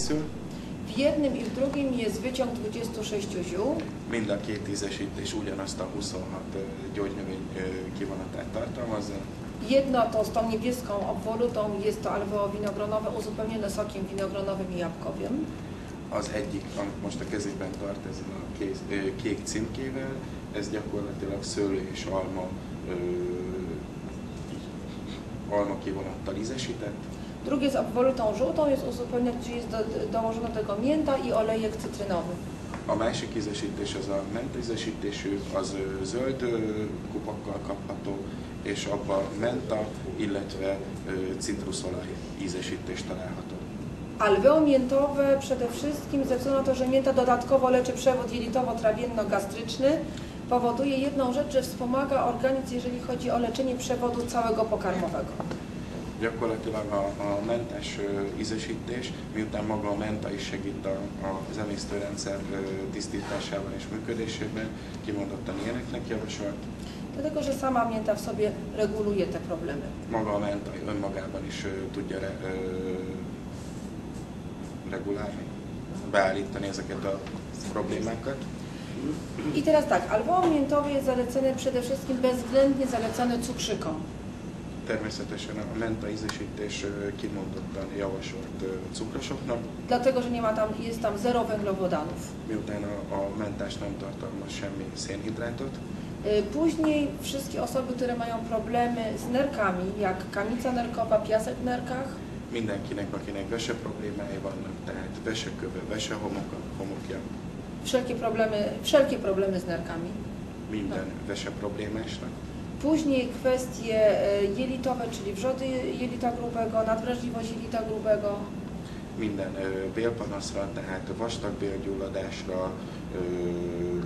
készül. W jednym i w drugim jest wyciąg 26 ziół. Mind a két ízesítés ugyanazt a 26 ö, gyógynövény ö, kivonatát tartalmazza. Jedno to z tą niebieską obwolutą jest to alveo winogronowe uzupełnione sokiem winogronowym i jabłkowym. Az egyik, amit most a kezében tart ezzel a kéz, ö, kék címkével, ez gyakorlatilag szőlő és alma, ö, alma kivonattal ízesített. Drugie z obwolutą żółtą jest uzupełnione, gdzie jest do, dołożona do tego mięta i olejek cytrynowy. A másik ízesítés az a menta ízesítésű, az zöld kupakkal kapható, és abban menta, illetve ö, citruszolaj ízesítés található. Alveo miętowe przede wszystkim ze względu na to, że mięta dodatkowo leczy przewód jelitowo-trawienno-gastryczny, powoduje jedną rzecz, że wspomaga organizm, jeżeli chodzi o leczenie przewodu całego pokarmowego. Gyakorlatilag a, a mentes ízesítés, miután maga a menta is segít a, az emésztőrendszer tisztításában és működésében, kimondottan ilyeneknek javasolt. Dlatego, że sama mięta w sobie reguluje te problemy. Maga a menta önmagában is tudja re, ö, regulálni, beállítani ezeket a problémákat. I teraz tak, alveo miętowy jest zalecany przede wszystkim bezwzględnie zalecany cukrzykom. Természetesen a menta ízesítés kimondottan javasolt cukrosoknak, Dlatego, że nie ma tam, jest tam zero węglowodanów. miután a, a mentás nem tartalmaz semmi szénhidrátot. Y, Później wszystkie osoby, które mają problemy z nerkami, jak kamica nerkowa, piasek w nerkach, Mindenkinek, akinek vese problémái vannak, tehát veseköve, vesehomoka, homokja, wszelkie problemy, wszelkie problemy z nerkami. minden vese problémásnak. Później kwestie y, jelitowe, czyli wrzody jelita grubego, nadwrażliwość jelita grubego, Minden ö, bélpanaszra, tehát vastagbélgyulladásra, ö,